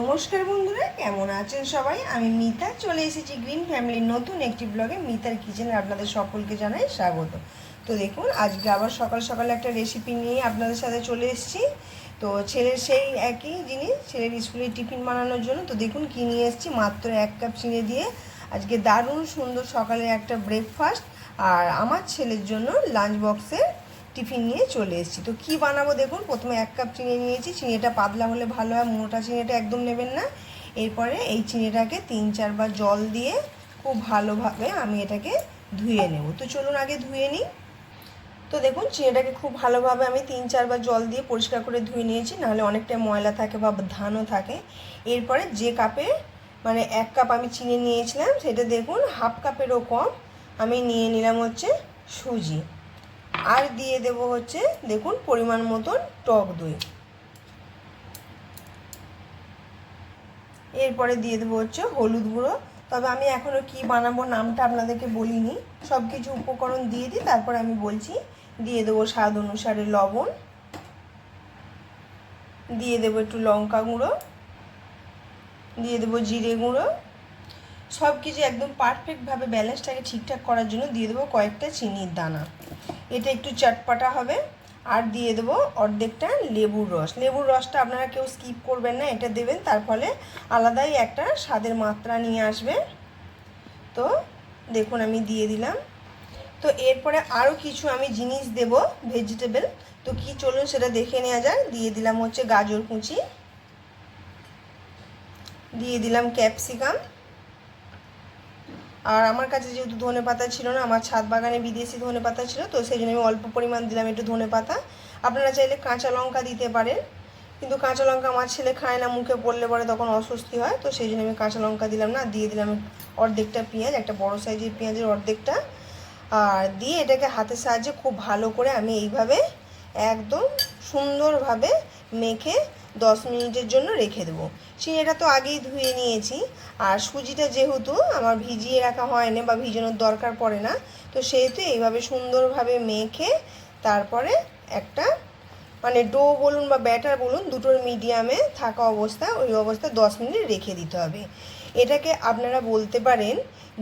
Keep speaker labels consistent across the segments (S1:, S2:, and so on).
S1: নমস্কার বন্ধুরা, কেমন আছেন সবাই? আমি মিতা, চলে এসেছি গ্রিন ফ্যামিলির নতুন একটি ব্লগে মিতার কিচেনে আপনাদের সকলকে জানাই স্বাগত। তো দেখুন, আজকে আবার সকাল সকাল একটা রেসিপি নিয়ে আপনাদের সাথে চলে এসেছি। তো ছেলের সেই একই জিনিস, ছেলের স্কুলে টিফিন বানানোর জন্য। তো দেখুন, কী নিয়ে এসেছি, মাত্র এক কাপ চিনি দিয়ে। আজকে দারুণ সুন্দর সকালে একটা ব্রেকফাস্ট আর আমার ছেলের জন্য লাঞ্চ বক্সে টিফিন নিয়ে চলে এসেছি। তো কি বানাবো দেখুন, প্রথমে এক কাপ চিনি নিয়েছি। চিনিটা পাতলা হলে ভালো হয়, মোটা চিনিটা একদম নেবেন না। এরপরে এই চিনিটাকে তিন চারবার জল দিয়ে খুব ভালোভাবে আমি এটাকে ধুয়ে নেব। তো চলুন আগে ধুয়ে নিই। তো দেখুন, চিনিটাকে খুব ভালোভাবে আমি তিন চারবার জল দিয়ে পরিষ্কার করে ধুয়ে নিয়েছি, নাহলে অনেকটা ময়লা থাকে বা ধানও থাকে। এরপরে যে কাপে মানে এক কাপ আমি চিনি নিয়েছিলাম, সেটা দেখুন, হাফ কাপেরও কম আমি নিয়ে নিলাম হচ্ছে সুজি। আর দিয়ে দেব হচ্ছে, দেখুন, পরিমাণ মতন টক দই। এরপরে দিয়ে দেবো হচ্ছে হলুদ গুঁড়ো। তবে আমি এখনও কি বানাবো নামটা আপনাদেরকে বলিনি। সব কিছু উপকরণ দিয়ে দিই, তারপর আমি বলছি, দিয়ে দেবো স্বাদ অনুসারে লবণ। দিয়ে দেবো একটু লঙ্কা গুঁড়ো। দিয়ে দেবো জিরে গুঁড়ো। সব কিছু একদম পারফেক্টভাবে ব্যালেন্সটাকে ঠিকঠাক করার জন্য দিয়ে দেবো কয়েকটা চিনির দানা। এটা একটু চটপাটা হবে। আর দিয়ে দেবো অর্ধেকটা লেবুর রস। লেবুর রসটা আপনারা কেউ স্কিপ করবেন না, এটা দেবেন। তার ফলে আলাদাই একটা স্বাদের মাত্রা নিয়ে আসবে। তো দেখুন, আমি দিয়ে দিলাম। তো এরপরে আরও কিছু আমি জিনিস দেব ভেজিটেবল তো কি চলুন সেটা দেখে নেওয়া যাক। দিয়ে দিলাম হচ্ছে গাজর কুচি। দিয়ে দিলাম ক্যাপসিকাম আর আমার কাছে যেহেতু ধনে পাতা ছিল না, আমার ছাদ বাগানে বিদেশি ধনে পাতা ছিল, তো সেই জন্য আমি অল্প পরিমাণ দিলাম একটু ধনে পাতা। আপনারা চাইলে কাঁচা লঙ্কা দিতে পারেন, কিন্তু কাঁচা লঙ্কা আমার ছেলে খায় না, মুখে পড়লে পরে তখন অস্বস্তি হয়, তো সেই জন্য আমি কাঁচা লঙ্কা দিলাম না, দিয়ে দিলাম অর্ধেকটা পেঁয়াজ, একটা বড় সাইজের পেঁয়াজের অর্ধেকটা। আর দিয়ে এটাকে হাতের সাহায্যে খুব ভালো করে আমি এইভাবে একদম সুন্দরভাবে মেখে দশ মিনিটের জন্য রেখে দেবো। চিনিটা তো আগেই ধুয়ে নিয়েছি। আর সুজিটা যেহেতু আমার ভিজিয়ে রাখা হয় না বা ভিজানোর দরকার পড়ে না, তো সেহেতু এইভাবে সুন্দরভাবে মেখে তারপরে একটা মানে ডো বলুন বা ব্যাটার বলুন, দুটোর মিডিয়ামে থাকা অবস্থা, ওই অবস্থা দশ মিনিট রেখে দিতে হবে। এটাকে আপনারা বলতে পারেন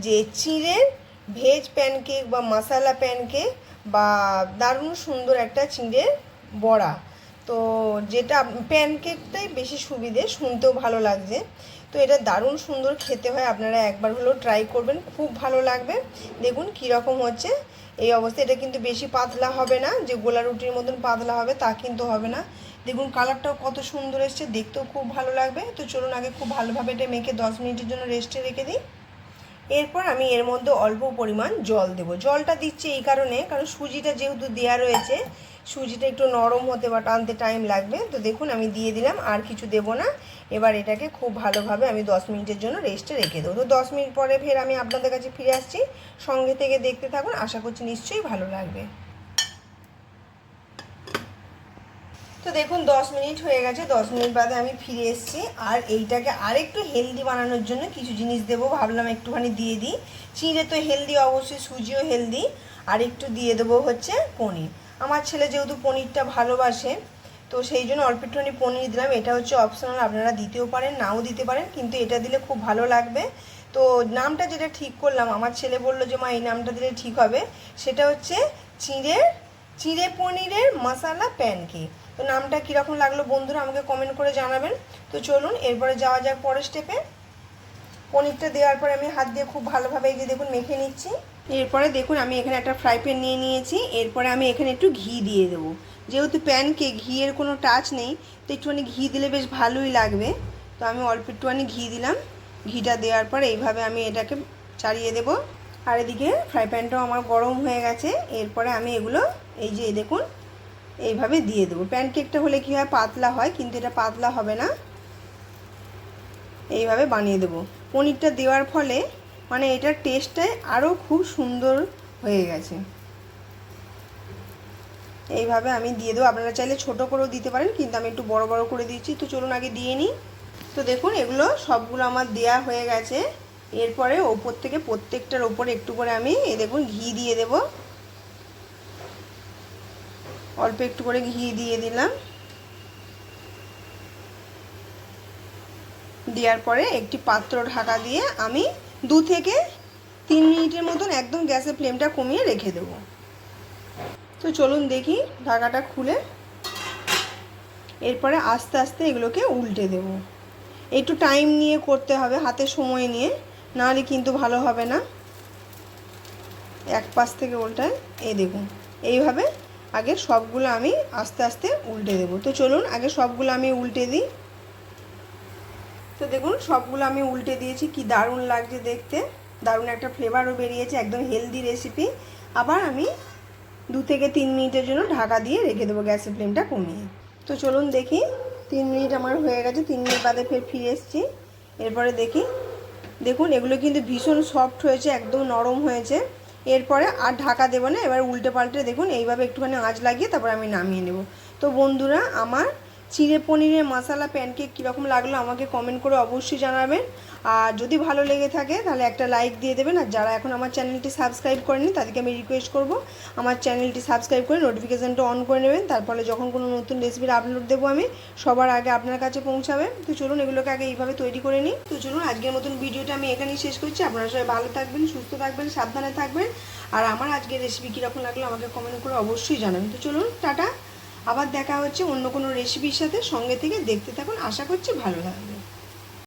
S1: যে চিড়ের ভেজ প্যানকেক বা মশালা প্যানকেক বা দারুণ সুন্দর একটা চিড়ের বড়া। তো যেটা প্যানকেকটাই বেশি সুবিধে, শুনতেও ভালো লাগছে। তো এটা দারুণ সুন্দর খেতে হয়, আপনারা একবার হলেও ট্রাই করবেন, খুব ভালো লাগবে। দেখুন কীরকম হচ্ছে। এই অবস্থা এটা কিন্তু বেশি পাতলা হবে না, যে গোলা রুটির মতন পাতলা হবে তা কিন্তু হবে না। দেখুন কালারটাও কত সুন্দর এসছে, দেখতেও খুব ভালো লাগবে। তো চলুন আগে খুব ভালোভাবে এটা মেখে দশ মিনিটের জন্য রেস্টে রেখে দিই। এরপর আমি এর মধ্যে অল্প পরিমাণ জল দেব। জলটা দিচ্ছি এই কারণে, কারণ সুজিটা যেহেতু দেওয়া রয়েছে সুজিটা একটু নরম হতে বা টানতে টাইম লাগবে। তো দেখুন, আমি দিয়ে দিলাম, আর কিছু দেব না। এবার এটাকে খুব ভালোভাবে আমি দশ মিনিটের জন্য রেস্টে রেখে দেবো। তো দশ মিনিট পরে ফের আমি আপনাদের কাছে ফিরে আসছি। সঙ্গে থেকে দেখতে থাকুন, আশা করছি নিশ্চয়ই ভালো লাগবে। তো দেখুন, দশ মিনিট হয়ে গেছে, দশ মিনিট বাদে আমি ফিরে এসেছি। আর এইটাকে আরেকটু হেলদি বানানোর জন্য কিছু জিনিস দেবো। ভাবলাম একটুখানি দিয়ে দিই। চিঁড়ে তো হেলদি অবশ্যই সুজিও হেলদি আর একটু দিয়ে দেবো হচ্ছে পনির। আমার ছেলে যেহেতু পনিরটা ভালোবাসে, তো সেই জন্য অল্প একটুখানি পনির দিলাম। এটা হচ্ছে অপশনাল আপনারা দিতেও পারেন, নাও দিতে পারেন, কিন্তু এটা দিলে খুব ভালো লাগবে। তো নামটা যেটা ঠিক করলাম, আমার ছেলে বলল যে, মা, এই নামটা দিলে ঠিক হবে। সেটা হচ্ছে চিঁড়ের চিঁড়ে পনিরের মশালা প্যানকেক তো নামটা কীরকম লাগল বন্ধুরা আমাকে কমেন্ট করে জানাবেন। তো চলুন, এরপরে যাওয়া যাক পরের স্টেপে পনিরটা দেওয়ার পরে আমি হাত দিয়ে খুব ভালোভাবে এই যে দেখুন মেখে নিচ্ছি। এরপরে দেখুন আমি এখানে একটা ফ্রাই প্যান নিয়ে নিয়েছি। এরপরে আমি এখানে একটু ঘি দিয়ে দেবো। যেহেতু প্যানকে ঘিয়ের কোনো টাচ নেই, তো একটুখানি ঘি দিলে বেশ ভালোই লাগবে। তো আমি অল্প একটুখানি ঘি দিলাম। ঘিটা দেওয়ার পর এইভাবে আমি এটাকে চালিয়ে দেব। আর এদিকে ফ্রাই প্যানটাও আমার গরম হয়ে গেছে। এরপরে আমি এগুলো এই যে দেখুন, এইভাবে দিয়ে দেবো। প্যানকেকটা হলে কী হয়, পাতলা হয়, কিন্তু এটা পাতলা হবে না। এইভাবে বানিয়ে দেবো। পনিরটা দেওয়ার ফলে মানে এটার টেস্টটাই আরও খুব সুন্দর হয়ে গেছে। এইভাবে আমি দিয়ে দেবো। আপনারা চাইলে ছোটো করেও দিতে পারেন, কিন্তু আমি একটু বড় বড় করে দিয়েছি। তো চলুন আগে দিয়ে নিই। তো দেখুন, এগুলো সবগুলো আমার দেয়া হয়ে গেছে। এরপরে ওপর থেকে প্রত্যেকটার ওপরে একটু করে আমি, এই দেখুন, ঘি দিয়ে দেব। অল্প একটু করে ঘি দিয়ে দিলাম। দেওয়ার পরে একটি পাত্র ঢাকা দিয়ে আমি দু থেকে তিন মিনিটের মতন একদম গ্যাসের ফ্লেমটা কমিয়ে রেখে দেবো। তো চলুন দেখি ঢাকাটা খুলে। এরপরে আস্তে আস্তে এগুলোকে উল্টে দেব। একটু টাইম নিয়ে করতে হবে, হাতে সময় নিয়ে, নাহলে কিন্তু ভালো হবে না। এক পাশ থেকে উল্টায় এই দেখুন, এইভাবে আগে সবগুলো আমি আস্তে আস্তে উল্টে দেবো। তো চলুন আগে সবগুলো আমি উল্টে দিই। তো দেখুন, সবগুলো আমি উল্টে দিয়েছি, কি দারুণ লাগছে দেখতে। দারুণ একটা ফ্লেভারও বেরিয়েছে, একদম হেলদি রেসিপি আবার আমি দু থেকে তিন মিনিটের জন্য ঢাকা দিয়ে রেখে দেবো গ্যাসের ফ্লেমটা কমিয়ে। তো চলুন দেখি, তিন মিনিট আমার হয়ে গেছে, তিন মিনিট বাদে ফের ফিরে এসেছি। এরপরে দেখি, দেখুন, এগুলো কিন্তু ভীষণ সফট হয়েছে, একদম নরম হয়েছে। এরপরে আর ঢাকা দেবো না, এবার উল্টে পাল্টে দেখুন, এইভাবে একটুখানি আঁচ লাগিয়ে তারপর আমি নামিয়ে নেব। তো বন্ধুরা, আমার চিড়ে পনিরের মশলা প্যানকেক কীরকম লাগল আমাকে কমেন্ট করে অবশ্যই জানাবেন। আর যদি ভালো লেগে থাকে, তাহলে একটা লাইক দিয়ে দেবেন। আর যারা এখন আমার চ্যানেলটি সাবস্ক্রাইব করেনি তাদেরকে আমি রিকোয়েস্ট করব, আমার চ্যানেলটি সাবস্ক্রাইব করে নোটিফিকেশানটা অন করে নেবেন। তার ফলে যখন কোনো নতুন রেসিপির আপলোড দেবো আমি, সবার আগে আপনার কাছে পৌঁছাবে। তো চলুন এগুলোকে আগে এইভাবে তৈরি করে নিই। তো চলুন আজকের মতন ভিডিওটা আমি এখানেই শেষ করছি। আপনারা সবাই ভালো থাকবেন, সুস্থ থাকবেন, সাবধানে থাকবেন। আর আমার আজকের রেসিপি কীরকম লাগল আমাকে কমেন্ট করে অবশ্যই জানাবেন। তো চলুন, টাটা। আবার দেখা হচ্ছে অন্য কোনো রেসিপির সাথে সঙ্গে থেকে দেখতে থাকুন। আশা করছি ভালো লাগবে।